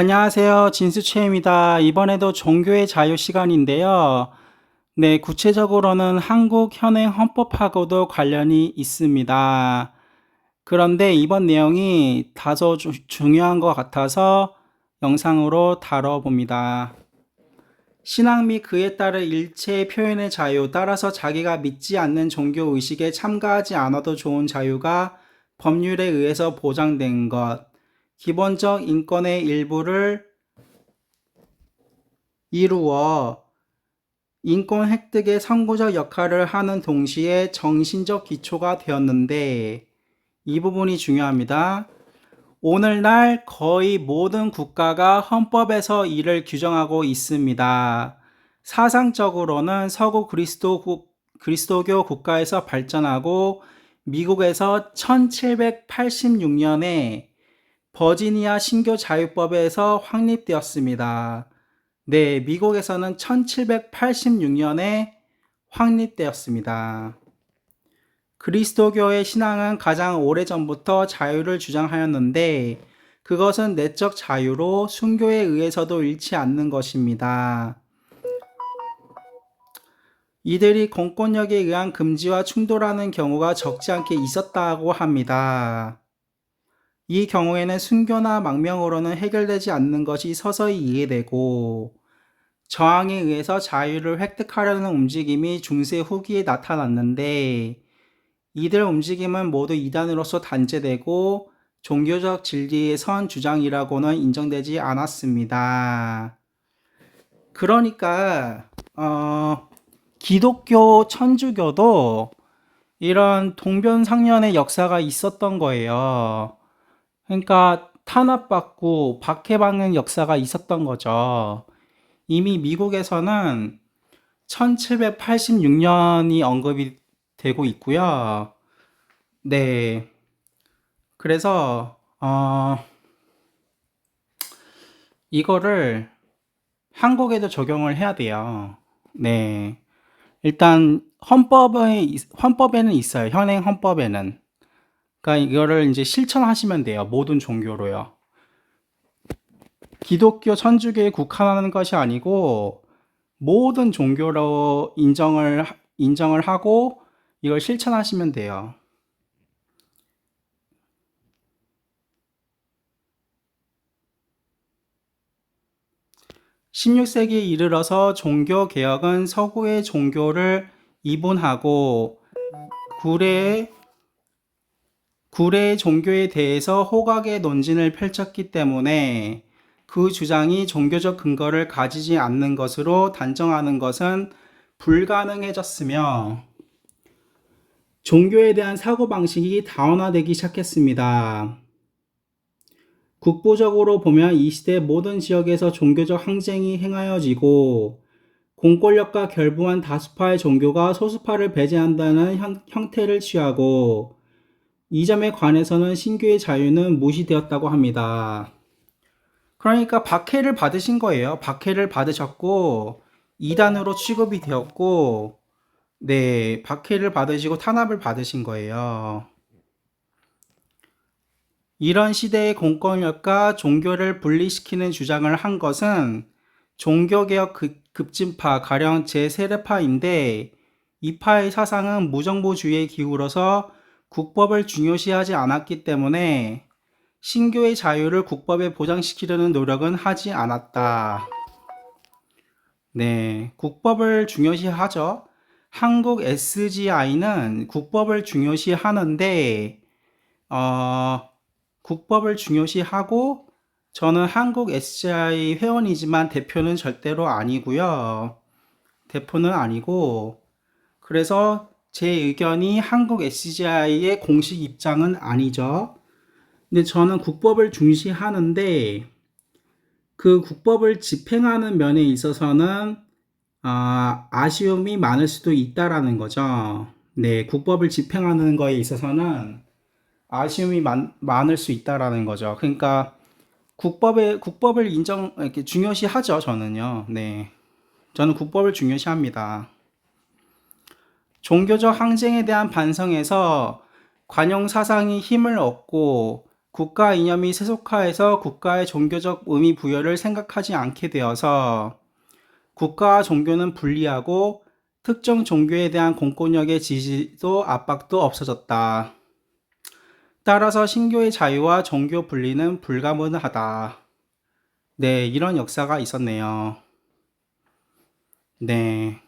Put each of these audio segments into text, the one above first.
안녕하세요. 진수채입니다. 이번에도 종교의 자유 시간인데요. 네, 구체적으로는 한국 현행 헌법하고도 관련이 있습니다. 그런데 이번 내용이 다소 주- 중요한 것 같아서 영상으로 다뤄봅니다. 신앙 및 그에 따른 일체의 표현의 자유, 따라서 자기가 믿지 않는 종교 의식에 참가하지 않아도 좋은 자유가 법률에 의해서 보장된 것, 기본적 인권의 일부를 이루어 인권 획득의 선구적 역할을 하는 동시에 정신적 기초가 되었는데 이 부분이 중요합니다. 오늘날 거의 모든 국가가 헌법에서 이를 규정하고 있습니다. 사상적으로는 서구 그리스도 국- 그리스도교 국가에서 발전하고 미국에서 1786년에 버지니아 신교 자유법에서 확립되었습니다. 네, 미국에서는 1786년에 확립되었습니다. 그리스도교의 신앙은 가장 오래전부터 자유를 주장하였는데 그것은 내적 자유로 순교에 의해서도 잃지 않는 것입니다. 이들이 공권력에 의한 금지와 충돌하는 경우가 적지 않게 있었다고 합니다. 이 경우에는 순교나 망명으로는 해결되지 않는 것이 서서히 이해되고 저항에 의해서 자유를 획득하려는 움직임이 중세 후기에 나타났는데 이들 움직임은 모두 이단으로서 단죄되고 종교적 진리의 선 주장이라고는 인정되지 않았습니다. 그러니까 어, 기독교 천주교도 이런 동변상련의 역사가 있었던 거예요. 그러니까 탄압받고 박해받는 역사가 있었던 거죠. 이미 미국에서는 1786년이 언급이 되고 있고요. 네. 그래서 어 이거를 한국에도 적용을 해야 돼요. 네. 일단 헌법에 있- 헌법에는 있어요. 현행 헌법에는. 그러니까 이거를 이제 실천하시면 돼요. 모든 종교로요. 기독교, 천주교에 국한하는 것이 아니고 모든 종교로 인정을 하- 인정을 하고 이걸 실천하시면 돼요. 16세기에 이르러서 종교 개혁은 서구의 종교를 이분하고 구례 구례의 종교에 대해서 호각의 논진을 펼쳤기 때문에 그 주장이 종교적 근거를 가지지 않는 것으로 단정하는 것은 불가능해졌으며 종교에 대한 사고방식이 다원화되기 시작했습니다. 국부적으로 보면 이 시대 모든 지역에서 종교적 항쟁이 행하여지고 공권력과 결부한 다수파의 종교가 소수파를 배제한다는 형, 형태를 취하고 이 점에 관해서는 신교의 자유는 무시되었다고 합니다. 그러니까 박해를 받으신 거예요. 박해를 받으셨고 이단으로 취급이 되었고 네, 박해를 받으시고 탄압을 받으신 거예요. 이런 시대의 공권력과 종교를 분리시키는 주장을 한 것은 종교개혁 급- 급진파, 가령 제3례파인데 이 파의 사상은 무정부주의에 기울어서 국법을 중요시하지 않았기 때문에 신교의 자유를 국법에 보장시키려는 노력은 하지 않았다. 네, 국법을 중요시하죠. 한국 SGI는 국법을 중요시하는데 어, 국법을 중요시하고 저는 한국 SGI 회원이지만 대표는 절대로 아니고요. 대표는 아니고 그래서 제 의견이 한국 SGI의 공식 입장은 아니죠. 근데 저는 국법을 중시하는데 그 국법을 집행하는 면에 있어서는 아, 아쉬움이 많을 수도 있다라는 거죠. 네, 국법을 집행하는 거에 있어서는 아쉬움이 많, 많을 수 있다라는 거죠. 그러니까 국법에 국법을 인정 이렇게 중요시하죠, 저는요. 네. 저는 국법을 중요시합니다. 종교적 항쟁에 대한 반성에서 관용 사상이 힘을 얻고 국가 이념이 세속화해서 국가의 종교적 의미 부여를 생각하지 않게 되어서 국가와 종교는 분리하고 특정 종교에 대한 공권력의 지지도 압박도 없어졌다. 따라서 신교의 자유와 종교 분리는 불가능하다. 네, 이런 역사가 있었네요. 네.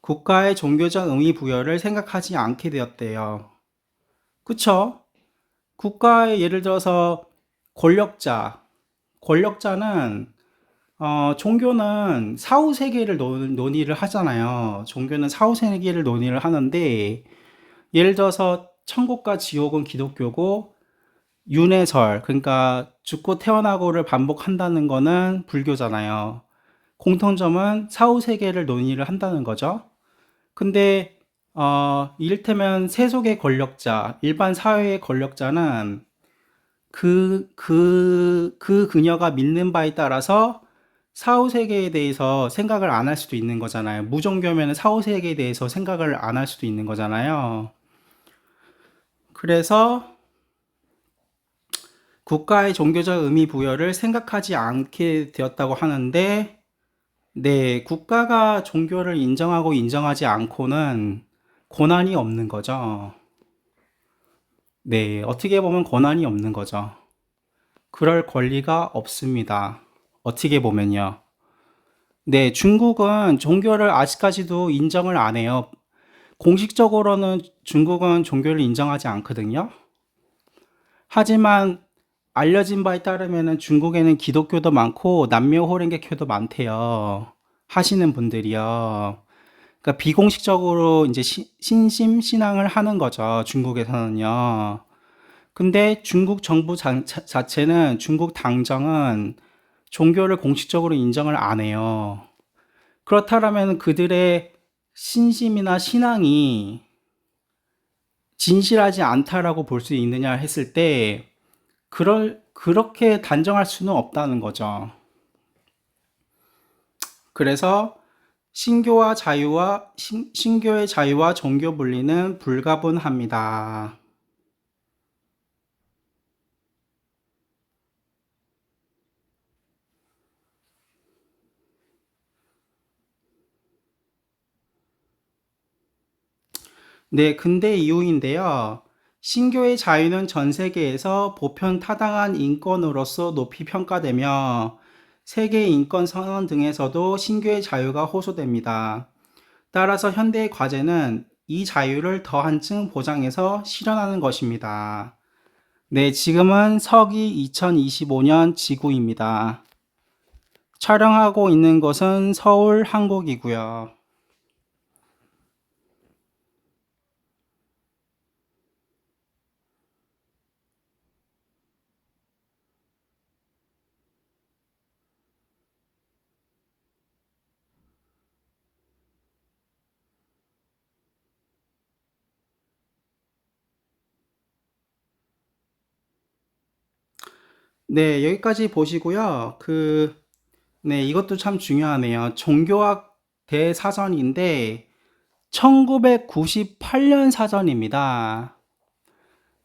국가의 종교적 의미 부여를 생각하지 않게 되었대요. 그쵸? 국가의 예를 들어서 권력자, 권력자는 어, 종교는 사후 세계를 논- 논의를 하잖아요. 종교는 사후 세계를 논의를 하는데 예를 들어서 천국과 지옥은 기독교고 윤회설, 그러니까 죽고 태어나고를 반복한다는 거는 불교잖아요. 공통점은 사후 세계를 논의를 한다는 거죠. 근데 어, 이를테면 세속의 권력자, 일반 사회의 권력자는 그, 그, 그 그녀가 믿는 바에 따라서 사후 세계에 대해서 생각을 안 할 수도 있는 거잖아요. 무종교면 사후 세계에 대해서 생각을 안 할 수도 있는 거잖아요. 그래서 국가의 종교적 의미 부여를 생각하지 않게 되었다고 하는데, 네, 국가가 종교를 인정하고 인정하지 않고는 고난이 없는 거죠. 네, 어떻게 보면 고난이 없는 거죠. 그럴 권리가 없습니다. 어떻게 보면요. 네, 중국은 종교를 아직까지도 인정을 안 해요. 공식적으로는 중국은 종교를 인정하지 않거든요. 하지만 알려진 바에 따르면 중국에는 기독교도 많고 남묘호랭개교도 많대요. 하시는 분들이요. 그러니까 비공식적으로 이제 시- 신심 신앙을 하는 거죠. 중국에서는요. 근데 중국 정부 자, 자- 자체는 중국 당정은 종교를 공식적으로 인정을 안 해요. 그렇다면 그들의 신심이나 신앙이 진실하지 않다라고 볼 수 있느냐 했을 때 그럴 그렇게 단정할 수는 없다는 거죠. 그래서 신교와 자유와 신, 신교의 자유와 종교 분리는 불가분합니다. 네, 근대 이후인데요. 신교의 자유는 전 세계에서 보편 타당한 인권으로서 높이 평가되며 세계 인권 선언 등에서도 신교의 자유가 호소됩니다. 따라서 현대의 과제는 이 자유를 더 한층 보장해서 실현하는 것입니다. 네, 지금은 서기 2025년 지구입니다. 촬영하고 있는 곳은 서울 한국이고요. 네, 여기까지 보시고요. 그, 네, 이것도 참 중요하네요. 종교학 대사전인데 1998년 사전입니다.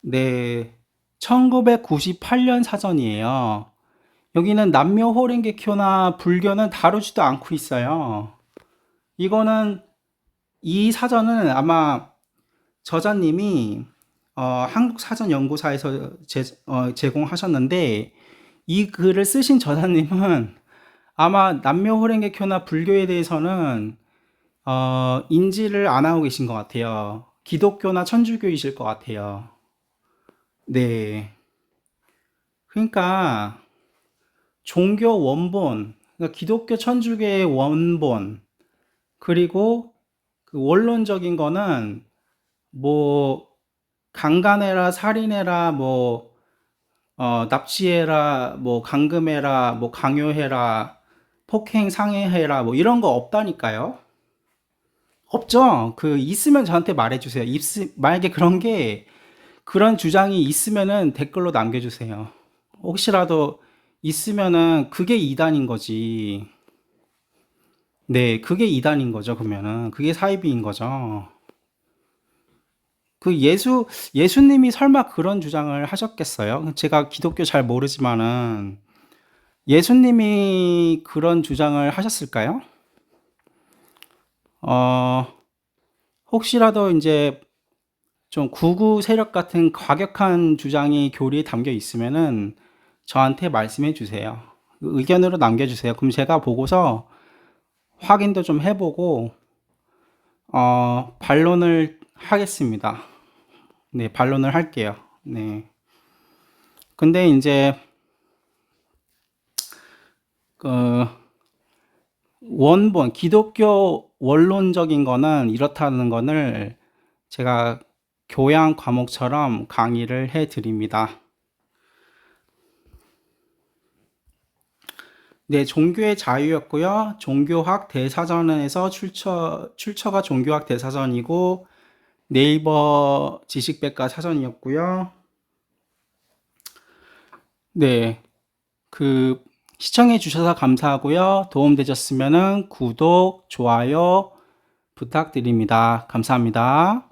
네, 1998년 사전이에요. 여기는 남묘 호랭개교나 불교는 다루지도 않고 있어요. 이거는 이 사전은 아마 저자님이 어, 한국사전연구사에서 제, 어, 제공하셨는데 이 글을 쓰신 저자님은 아마 남묘호랭개교나 불교에 대해서는 어, 인지를 안 하고 계신 것 같아요. 기독교나 천주교이실 것 같아요. 네. 그러니까 종교 원본, 그러니까 기독교 천주교의 원본, 그리고 그 원론적인 거는 뭐 강간해라, 살인해라, 뭐 어, 납치해라, 뭐 감금해라, 뭐 강요해라, 폭행 상해해라, 뭐 이런 거 없다니까요. 없죠. 그 있으면 저한테 말해주세요. 있, 만약에 그런 게 그런 주장이 있으면은 댓글로 남겨주세요. 혹시라도 있으면은 그게 이단인 거지. 네, 그게 이단인 거죠, 그러면은. 그게 사이비인 거죠. 그 예수, 예수님이 설마 그런 주장을 하셨겠어요? 제가 기독교 잘 모르지만은 예수님이 그런 주장을 하셨을까요? 어, 혹시라도 이제 좀 구구 세력 같은 과격한 주장이 교리에 담겨 있으면은 저한테 말씀해 주세요. 의견으로 남겨주세요. 그럼 제가 보고서 확인도 좀 해보고, 어, 반론을 하겠습니다. 네, 반론을 할게요. 네. 근데 이제, 그, 원본, 기독교 원론적인 거는 이렇다는 거를 제가 교양 과목처럼 강의를 해 드립니다. 네, 종교의 자유였고요. 종교학 대사전에서 출처, 출처가 종교학 대사전이고, 네이버 지식백과 사전이었고요. 네, 그, 시청해 주셔서 감사하고요. 도움 되셨으면 구독, 좋아요 부탁드립니다. 감사합니다.